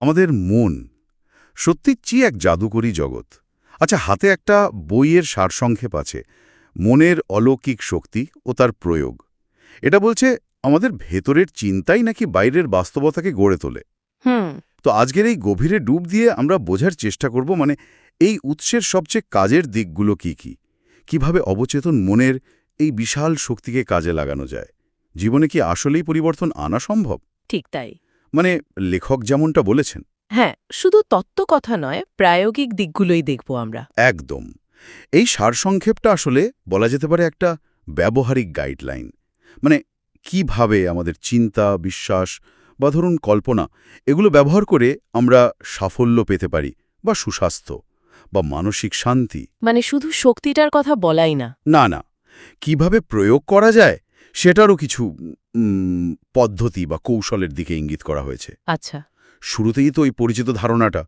আমাদের মন সত্যি চি এক জাদুকরী জগৎ? আচ্ছা হাতে একটা বইয়ের সারসংক্ষেপ আছে মনের অলৌকিক শক্তি ও তার প্রয়োগ। এটা বলছে আমাদের ভেতরের চিন্তাই নাকি বাইরের বাস্তবতাকে গড়ে তোলে। হুম। তো আজকের এই গভীরে ডুব দিয়ে আমরা বোঝার চেষ্টা করব মানে এই উৎসের সবচেয়ে কাজের দিকগুলো কি কি? কীভাবে অবচেতন মনের এই বিশাল শক্তিকে কাজে লাগানো যায়? জীবনে কি আসলেই পরিবর্তন আনা সম্ভব? ঠিক তাই। মানে লেখক যেমনটা বলেছেন। হ্যাঁ শুধু তত্ত্ব কথা নয় প্রায়োগিক দিকগুলোই দেখব আমরা। একদম। এই সারসংক্ষেপটা আসলে বলা যেতে পারে একটা ব্যবহারিক গাইডলাইন। মানে কীভাবে আমাদের চিন্তা বিশ্বাস বা ধরুন কল্পনা এগুলো ব্যবহার করে আমরা সাফল্য পেতে পারি বা সুস্বাস্থ্য বা মানসিক শান্তি। মানে শুধু শক্তিটার কথা বলাই না। না না। কীভাবে প্রয়োগ করা যায় সেটারও কিছু পদ্ধতি বা কৌশলের দিকে ইঙ্গিত করা হয়েছে। আচ্ছা। শুরুতেই তো ওই পরিচিত ধারণাটা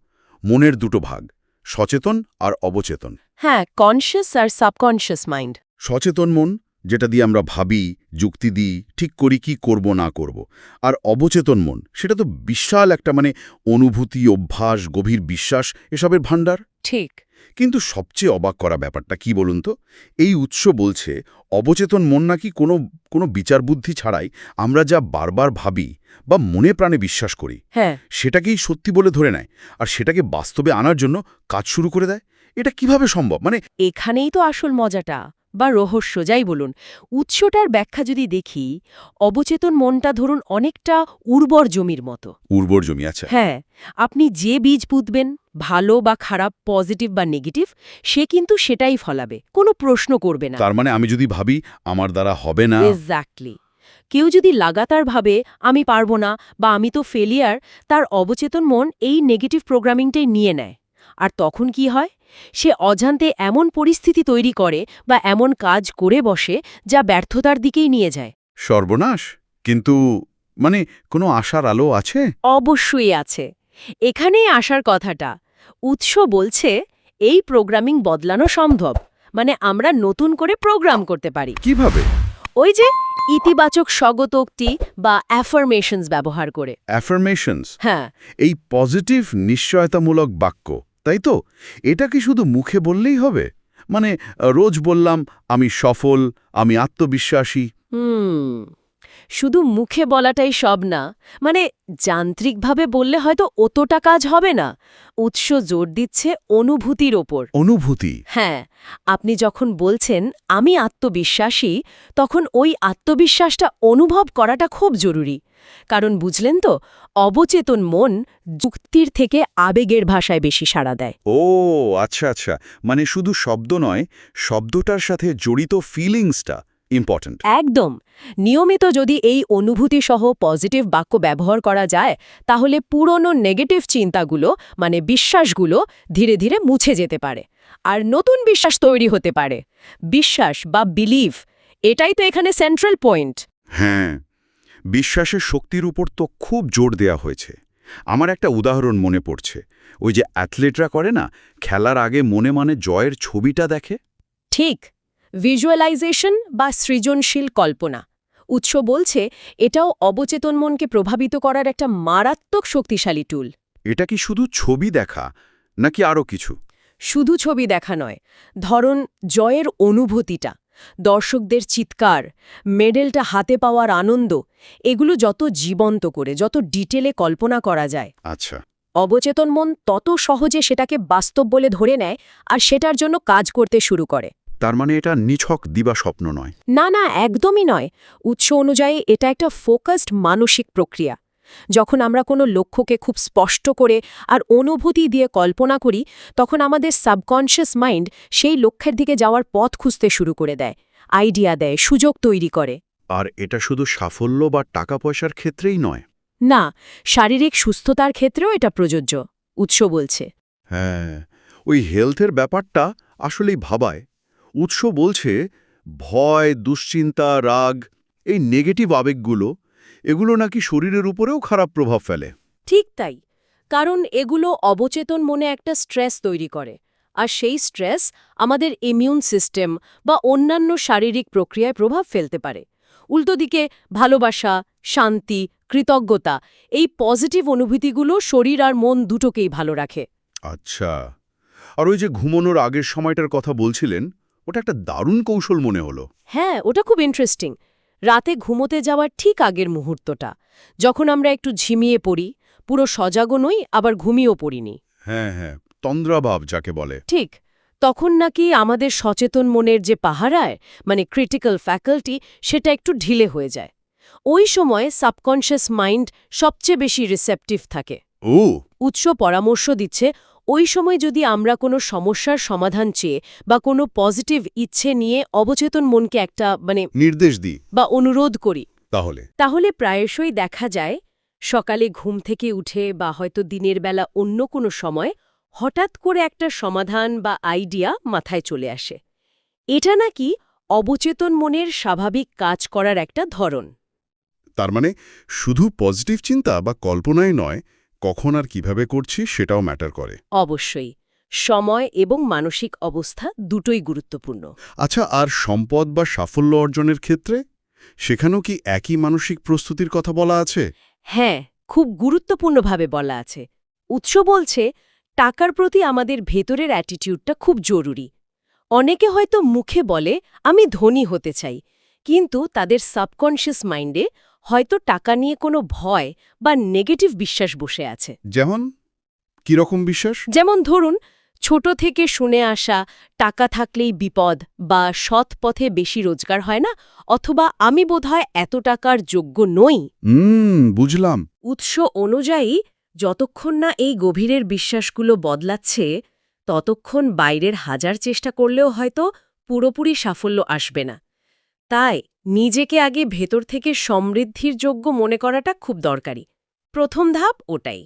মনের দুটো ভাগ সচেতন আর অবচেতন। হ্যাঁ কনশিয়াস আর সাবকনশিয়াস মাইন্ড সচেতন মন যেটা দিয়ে আমরা ভাবি যুক্তি দিই ঠিক করি কি করব না করব। আর অবচেতন মন সেটা তো বিশাল একটা মানে অনুভূতি অভ্যাস গভীর বিশ্বাস এসবের ভাণ্ডার। ঠিক। কিন্তু সবচেয়ে অবাক করা ব্যাপারটা কি বলুন তো? এই উৎস বলছে অবচেতন মন নাকি কোনো কোনো বিচার বুদ্ধি ছাড়াই আমরা যা বারবার ভাবি বা মনে প্রাণে বিশ্বাস করি হ্যাঁ। সেটাকেই সত্যি বলে ধরে নেয় আর সেটাকে বাস্তবে আনার জন্য কাজ শুরু করে দেয়? এটা কীভাবে সম্ভব? মানে এখানেই তো আসল মজাটা। বা রহস্য যাই বলুন। উৎসটার ব্যাখ্যা যদি দেখি অবচেতন মনটা ধরুন অনেকটা উর্বর জমির মতো। উর্বর জমি আছে হ্যাঁ আপনি যে বীজ পুঁতবেন ভালো বা খারাপ পজিটিভ বা নেগেটিভ সে কিন্তু সেটাই ফলাবে। কোনো প্রশ্ন করবে না। তার মানে আমি যদি ভাবি আমার দ্বারা হবে না। এক্স্যাক্টলি কেউ যদি লাগাতার ভাবে আমি পারব না বা আমি তো ফেলিয়ার তার অবচেতন মন এই নেগেটিভ প্রোগ্রামিংটাই নিয়ে নেয়। আর তখন কি হয়? সে অজান্তে এমন পরিস্থিতি তৈরি করে বা এমন কাজ করে বসে যা ব্যর্থতার দিকেই নিয়ে যায়। সর্বনাশ! কিন্তু মানে কোনো আশার আলো আছে? অবশ্যই আছে। এখানেই আসার কথাটা। উৎস বলছে এই প্রোগ্রামিং বদলানো সম্ভব। মানে আমরা নতুন করে প্রোগ্রাম করতে পারি। কীভাবে? ওই যে ইতিবাচক স্বগতোক্তি বা অ্যাফার্মেশনস ব্যবহার করে। অ্যাফার্মেশনস? হ্যাঁ। এই পজিটিভ নিশ্চয়তামূলক বাক্য। তাই তো? এটা কি শুধু মুখে বললেই হবে? মানে রোজ বললাম, আমি সফল, আমি আত্মবিশ্বাসী। হুম। শুধু মুখে বলাটাই সব না মানে যান্ত্রিকভাবে বললে হয়তো অতটা কাজ হবে না উৎস জোর দিচ্ছে অনুভূতির ওপর। অনুভূতি? হ্যাঁ আপনি যখন বলছেন আমি আত্মবিশ্বাসী তখন ওই আত্মবিশ্বাসটা অনুভব করাটা খুব জরুরি। কারণ বুঝলেন তো অবচেতন মন যুক্তির থেকে আবেগের ভাষায় বেশি সাড়া দেয়। ও আচ্ছা আচ্ছা। মানে শুধু শব্দ নয় শব্দটার সাথে জড়িত ফিলিংসটা ইম্পর্ট্যান্ট একদম। নিয়মিত যদি এই অনুভূতি সহ পজিটিভ বাক্য ব্যবহার করা যায় তাহলে পুরনো নেগেটিভ চিন্তাগুলো মানে বিশ্বাসগুলো ধীরে ধীরে মুছে যেতে পারে। আর নতুন বিশ্বাস তৈরি হতে পারে। বিশ্বাস বা বিলিভ এটাই তো এখানে সেন্ট্রাল পয়েন্ট হ্যাঁ বিশ্বাসের শক্তির উপর তো খুব জোর দেয়া হয়েছে। আমার একটা উদাহরণ মনে পড়ছে। ওই যে অ্যাথলেটরা করে না খেলার আগে মনে মানে জয়ের ছবিটা দেখে? ঠিক। ভিজুয়ালাইজেশন বা সৃজনশীল কল্পনা। উৎস বলছে এটাও অবচেতন মনকে প্রভাবিত করার একটা মারাত্মক শক্তিশালী টুল এটা কি শুধু ছবি দেখা নাকি আরও কিছু? শুধু ছবি দেখা নয় ধরন জয়ের অনুভূতিটা দর্শকদের চিৎকার মেডেলটা হাতে পাওয়ার আনন্দ এগুলো যত জীবন্ত করে যত ডিটেলে কল্পনা করা যায়। আচ্ছা। অবচেতন মন তত সহজে সেটাকে বাস্তব বলে ধরে নেয় আর সেটার জন্য কাজ করতে শুরু করে। তার মানে এটা নিছক দিবা স্বপ্ন নয়। না না একদমই নয়। উৎস অনুযায়ী এটা একটা ফোকাসড মানসিক প্রক্রিয়া। যখন আমরা কোনো লক্ষ্যকে খুব স্পষ্ট করে আর অনুভূতি দিয়ে কল্পনা করি তখন আমাদের সাবকনশিয়াস মাইন্ড সেই লক্ষ্যের দিকে যাওয়ার পথ খুঁজতে শুরু করে দেয় আইডিয়া দেয় সুযোগ তৈরি করে। আর এটা শুধু সাফল্য বা টাকা পয়সার ক্ষেত্রেই নয়। না শারীরিক সুস্থতার ক্ষেত্রেও এটা প্রযোজ্য উৎস বলছে। হ্যাঁ ওই হেলথের ব্যাপারটা আসলেই ভাবায়। উৎস বলছে ভয় দুশ্চিন্তা রাগ এই নেগেটিভ আবেগগুলো এগুলো নাকি শরীরের উপরেও খারাপ প্রভাব ফেলে। ঠিক তাই কারণ এগুলো অবচেতন মনে একটা স্ট্রেস তৈরি করে আর সেই স্ট্রেস আমাদের ইমিউন সিস্টেম বা অন্যান্য শারীরিক প্রক্রিয়ায় প্রভাব ফেলতে পারে। উল্টো দিকে ভালোবাসা শান্তি কৃতজ্ঞতা এই পজিটিভ অনুভূতিগুলো শরীর আর মন দুটোকেই ভালো রাখে। আচ্ছা আর ওই যে ঘুমানোর আগের সময়টার কথা বলছিলেন ওটা একটা দারুণ কৌশল মনে হলো। হ্যাঁ ওটা খুব ইন্টারেস্টিং রাতে ঘুমোতে যাওয়ার ঠিক আগের মুহূর্তটা। যখন আমরা একটু ঝিমিয়ে পড়ি পুরো সজাগও নই আবার ঘুমিয়েও পড়িনি। হ্যাঁ হ্যাঁ তন্দ্রাভাব যাকে বলে। ঠিক তখন নাকি আমাদের সচেতন মনের যে পাহারায় মানে ক্রিটিক্যাল ফ্যাকাল্টি সেটা একটু ঢিলে হয়ে যায়। ওই সময় সাবকনশিয়াস মাইন্ড সবচেয়ে বেশি রিসেপটিভ থাকে। ও! উৎস পরামর্শ দিচ্ছে ওই সময় যদি আমরা কোনো সমস্যার সমাধান চেয়ে বা কোনো পজিটিভ ইচ্ছে নিয়ে অবচেতন মনকে একটা মানে নির্দেশ দিই। বা অনুরোধ করি তাহলে? তাহলে প্রায়শই দেখা যায় সকালে ঘুম থেকে উঠে বা হয়তো দিনের বেলা অন্য কোনো সময় হঠাৎ করে একটা সমাধান বা আইডিয়া মাথায় চলে আসে। এটা নাকি অবচেতন মনের স্বাভাবিক কাজ করার একটা ধরন। তার মানে শুধু পজিটিভ চিন্তা বা কল্পনাই নয় কখন আর কীভাবে করছি সেটাও ম্যাটার করে। অবশ্যই সময় এবং মানসিক অবস্থা দুটোই গুরুত্বপূর্ণ। আচ্ছা আর সম্পদ বা সাফল্য অর্জনের ক্ষেত্রে? সেখানেও কি একই মানসিক প্রস্তুতির কথা বলা আছে? হ্যাঁ খুব গুরুত্বপূর্ণভাবে বলা আছে। উৎস বলছে টাকার প্রতি আমাদের ভেতরের অ্যাটিটিউডটা খুব জরুরি। অনেকে হয়তো মুখে বলে আমি ধনী হতে চাই। কিন্তু তাদের সাবকনশিয়াস মাইন্ডে হয়তো টাকা নিয়ে কোনো ভয় বা নেগেটিভ বিশ্বাস বসে আছে। যেমন? কীরকম বিশ্বাস? যেমন ধরুন ছোট থেকে শুনে আসা টাকা থাকলেই বিপদ বা সৎ পথে বেশি রোজগার হয় না অথবা আমি বোধহয় এত টাকার যোগ্য নই। বুঝলাম। উৎস অনুযায়ী যতক্ষণ না এই গভীরের বিশ্বাসগুলো বদলাচ্ছে ততক্ষণ বাইরের হাজার চেষ্টা করলেও হয়তো পুরোপুরি সাফল্য আসবে না। তাই নিজেকে আগে ভেতর থেকে সমৃদ্ধির যোগ্য মনে করাটা খুব দরকারি। প্রথম ধাপ ওটাই।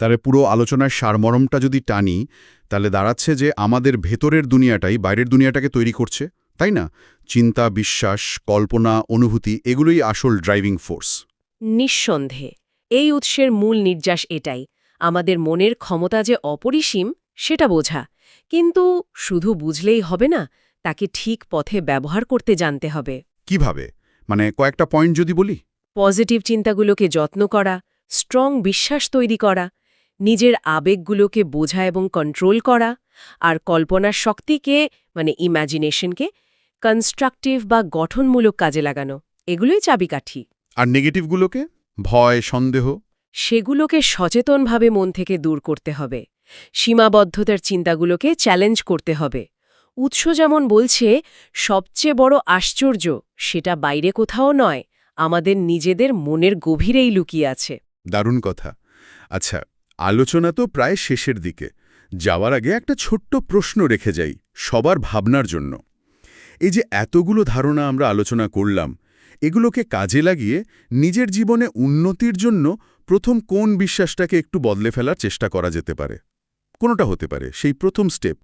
তারে পুরো আলোচনার সারমরমটা যদি টানি তাহলে দাঁড়াচ্ছে যে আমাদের ভেতরের দুনিয়াটাই বাইরের দুনিয়াটাকে তৈরি করছে তাই না? চিন্তা বিশ্বাস কল্পনা অনুভূতি এগুলোই আসল ড্রাইভিং ফোর্স। নিঃসন্দেহে এই উৎসের মূল নির্যাস এটাই। আমাদের মনের ক্ষমতা যে অপরিসীম সেটা বোঝা। কিন্তু শুধু বুঝলেই হবে না তাকে ঠিক পথে ব্যবহার করতে জানতে হবে। কীভাবে? মানে কয়েকটা পয়েন্ট যদি বলি? পজিটিভ চিন্তাগুলোকে যত্ন করা স্ট্রং বিশ্বাস তৈরি করা নিজের আবেগগুলোকে বোঝা এবং কন্ট্রোল করা আর কল্পনার শক্তিকে মানে ইম্যাজিনেশনকে কনস্ট্রাকটিভ বা গঠনমূলক কাজে লাগানো এগুলোই চাবিকাঠি। আর নেগেটিভগুলোকে ভয় সন্দেহ? সেগুলোকে সচেতনভাবে মন থেকে দূর করতে হবে। সীমাবদ্ধতার চিন্তাগুলোকে চ্যালেঞ্জ করতে হবে। উৎস যেমন বলছে, সবচেয়ে বড় আশ্চর্য সেটা বাইরে কোথাও নয়, আমাদের নিজেদের মনের গভীরেই লুকিয়ে আছে। দারুণ কথা। আচ্ছা আলোচনা তো প্রায় শেষের দিকে। যাওয়ার আগে একটা ছোট্ট প্রশ্ন রেখে যাই সবার ভাবনার জন্য। এই যে এতগুলো ধারণা আমরা আলোচনা করলাম, এগুলোকে কাজে লাগিয়ে নিজের জীবনে উন্নতির জন্য প্রথম কোন বিশ্বাসটাকে একটু বদলে ফেলার চেষ্টা করা যেতে পারে? কোনোটা হতে পারে? সেই প্রথম স্টেপ